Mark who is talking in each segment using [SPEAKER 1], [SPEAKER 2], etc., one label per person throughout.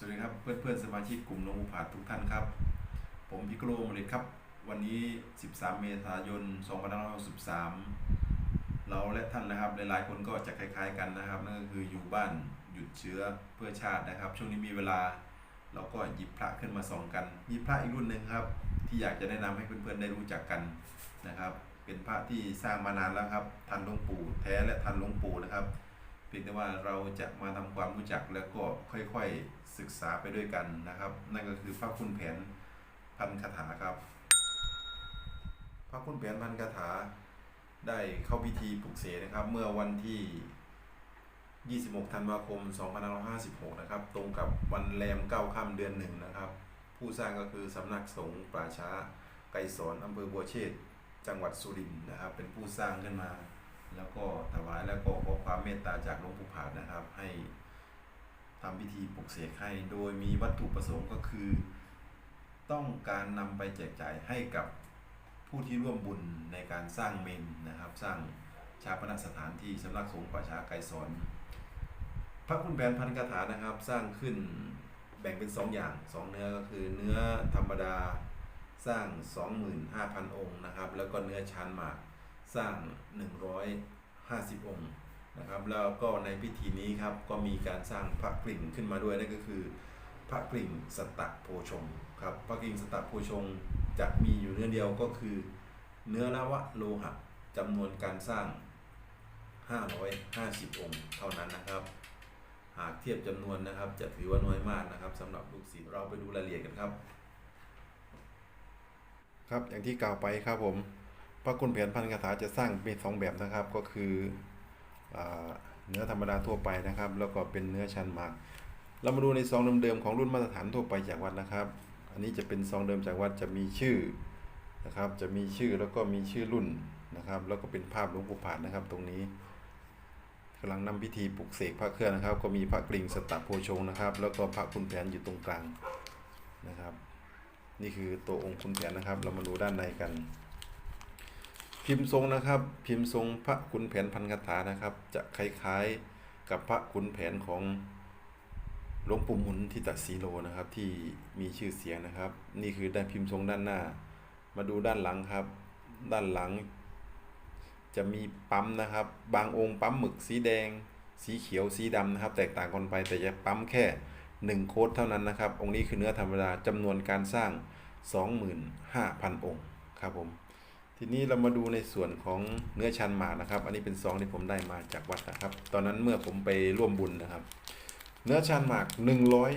[SPEAKER 1] สวัสดีครับเพื่อนเพื่อนๆสมาชิกกลุ่มลงอุผาทุกท่านครับ ผมพิกโลมเลตครับ วันนี้ 13 เมษายน 2563 เราและท่านนะครับหลายๆคนก็จะคล้าย ๆ กันนะครับ นั่นก็คืออยู่บ้านหยุดเชื้อเพื่อชาตินะครับ ช่วงนี้มีเวลาเราก็หยิบพระขึ้นมาส่องกัน มีพระอีกรุ่นหนึ่งครับ ที่อยากจะแนะนำให้เพื่อนๆได้รู้จักกันนะครับ เป็นพระที่สร้างมานานแล้วครับทันหลวงปู่แท้และทันหลวงปู่นะครับ เพียงแต่ว่าเราจะมาทำความรู้จักแล้วก็ค่อยๆศึกษาไปด้วยกันนะครับ นั่นก็คือพระคุณแผนพันคาถาครับ พระคุณแผนพันคาถาได้เข้าพิธีปลุกเสกนะครับ เมื่อวันที่ 26 ธันวาคม 2556 นะครับ ตรงกับวันแรมเก้าค่ำเดือนหนึ่งนะครับ ผู้สร้างก็คือสำนักสงฆ์ป่าช้า ไกรสอนอำเภอบัวเชษจังหวัดสุรินทร์นะครับ เป็นผู้สร้างขึ้นมา แล้วก็ถวายแล้วก็ขอความเมตตาจากหลวงปู่ผาดนะครับ ให้ทำพิธีปลุกเสกให้ โดยมีวัตถุประสงค์ก็คือ ต้องการนำไปแจกจ่ายให้กับผู้ที่ร่วมบุญในการสร้างเมนนะครับ สร้างชาปนสถานที่สำนักสงฆ์ป่าช้าไกรสอนพระคุณแผนพันคาถานะครับ สร้างขึ้นแบ่งเป็นสองอย่างสองเนื้อก็คือเนื้อธรรมดาสร้าง 25,000 องค์นะครับ แล้วก็เนื้อชานหมาก สร้าง 150 องค์นะครับ แล้วก็ในพิธีนี้ครับก็มีการสร้างพระกริ่งขึ้นมาด้วยนั่นก็คือ พระกริ่งสตะโพชงครับพระกริ่งสตะโพชงจะมีอยู่เนื้อเดียวก็คือ เนื้อละวะโลหะจำนวนการสร้าง 550 องค์ เท่านั้นนะครับ หากเทียบจำนวนนะครับ จะถือว่าน้อยมากนะครับสำหรับลูกศิษย์เราไปดูรายละเอียดกันครับ ครับอย่างที่กล่าวไปครับผม ระคุณแผนพันคาถาจะสร้างเป็นสองแบบนะครับ ก็คืออเนื้อธรรมดาทั่วไปนะครับ แล้วก็เป็นเนื้อชันหมาก เรามาดูในซองเดิมๆของรุ่นมาตรฐานทั่วไปจากวัดนะครับ อันนี้จะเป็นซองเดิมจากวัดจะมีชื่อนะครับ จะมีชื่อแล้วก็มีชื่อรุ่นนะครับ แล้วก็เป็นภาพหลวงปู่ผาดนะครับ ตรงนี้กำลังนำพิธีปลุกเสกพระเครื่องนะครับ ก็มีพระกริ่งสตะโพชงนะครับ แล้วก็พระคุณแผนอยู่ตรงกลางนะครับ นี่คือตัวองค์คุณแผนนะครับ เรามาดูด้านในกัน พิมพ์ทรงนะครับ พิมพ์ทรงพระขุนแผนพันคาถานะครับ จะคล้ายๆกับพระขุนแผนของหลวงปู่หมุนทิตสีโลนะครับ ที่มีชื่อเสียงนะครับ นี่คือด้านพิมพ์ทรงด้านหน้า มาดูด้านหลังครับ ด้านหลัง จะมีปั๊มนะครับ บางองค์ปั๊มหมึกสีแดง สีเขียวสีดำนะครับ แตกต่างกันไปแต่จะปั๊มแค่1โค้ดเท่านั้นนะครับ องค์นี้คือเนื้อธรรมดาจำนวนการสร้าง 25,000 องค์ครับผม ทีนี้เรามาดูในส่วนของเนื้อชันหมากนะครับ อันนี้เป็นซองที่ผมได้มาจากวัดนะครับ ตอนนั้นเมื่อผมไปร่วมบุญนะครับ เนื้อชันหมาก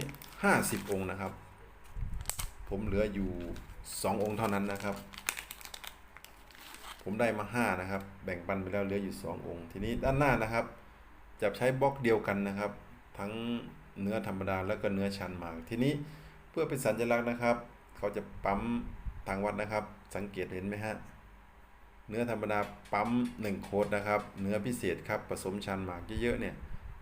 [SPEAKER 1] 150 องค์นะครับ ผมเหลืออยู่ 2 องค์เท่านั้นนะครับ ผมได้มา 5 นะครับ แบ่งปันไปแล้วเหลืออยู่ 2 องค์ ทีนี้ด้านหน้านะครับ จะใช้บล็อกเดียวกันนะครับ ทั้งเนื้อธรรมดาแล้วก็เนื้อชันหมาก ทีนี้เพื่อเป็นสัญลักษณ์นะครับ เขาจะปั๊มทางวัดนะครับ สังเกตเห็นไหมฮะ เนื้อธรรมดาปั๊ม1โค้ดนะครับ เนื้อพิเศษครับผสมชันหมากเยอะๆเนี่ย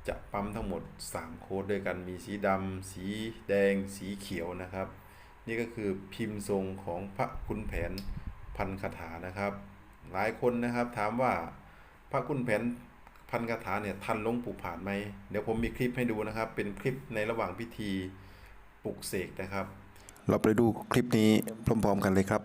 [SPEAKER 1] จะปั๊มทั้งหมด 3 โค้ดด้วยกันมีสีดำสีแดง สีเขียวนะครับ นี่ก็คือพิมพ์ทรงของพระคุณแผนพันคาถานะครับ หลายคนนะครับถามว่าพระคุณแผนพันคาถาเนี่ยทันหลวงปู่ผาดไหมเดี๋ยวผมมีคลิปให้ดูนะครับ เป็นคลิปในระหว่างพิธีปลุกเสกนะครับ เราไปดูคลิปนี้พร้อมๆกันเลยครับ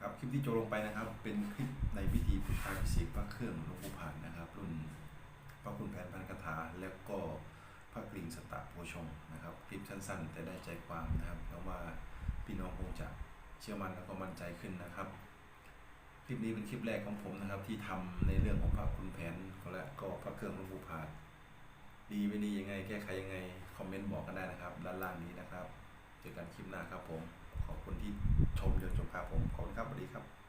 [SPEAKER 1] ครับคลิปที่โจลงไปนะครับ เป็นคลิปในพิธีพุทธาพิเศษกพระเครื่องหลวงปู่ผานนะครับ รุ่นพระคุณแผนพันคาถาแล้วก็พระกริ่งสตะโพชงนะครับคลิปสั้นๆ แต่ได้ใจความนะครับเพราะว่าพี่น้องคงจะเชื่อมั่นแล้วก็มั่นใจขึ้นนะครับ คลิปนี้เป็นคลิปแรกของผมนะครับ ที่ทำในเรื่องของพระคุณแผนและก็พระเครื่องหลวงปู่พาดดีไม่ดียังไง แก้ไขยังไง คอมเมนต์บอกกันได้นะครับ ด้านล่างนี้นะครับ เจอกันคลิปหน้าครับผม ขอบคุณที่ชมจนจบครับผม ขอบคุณครับสวัสดีครับ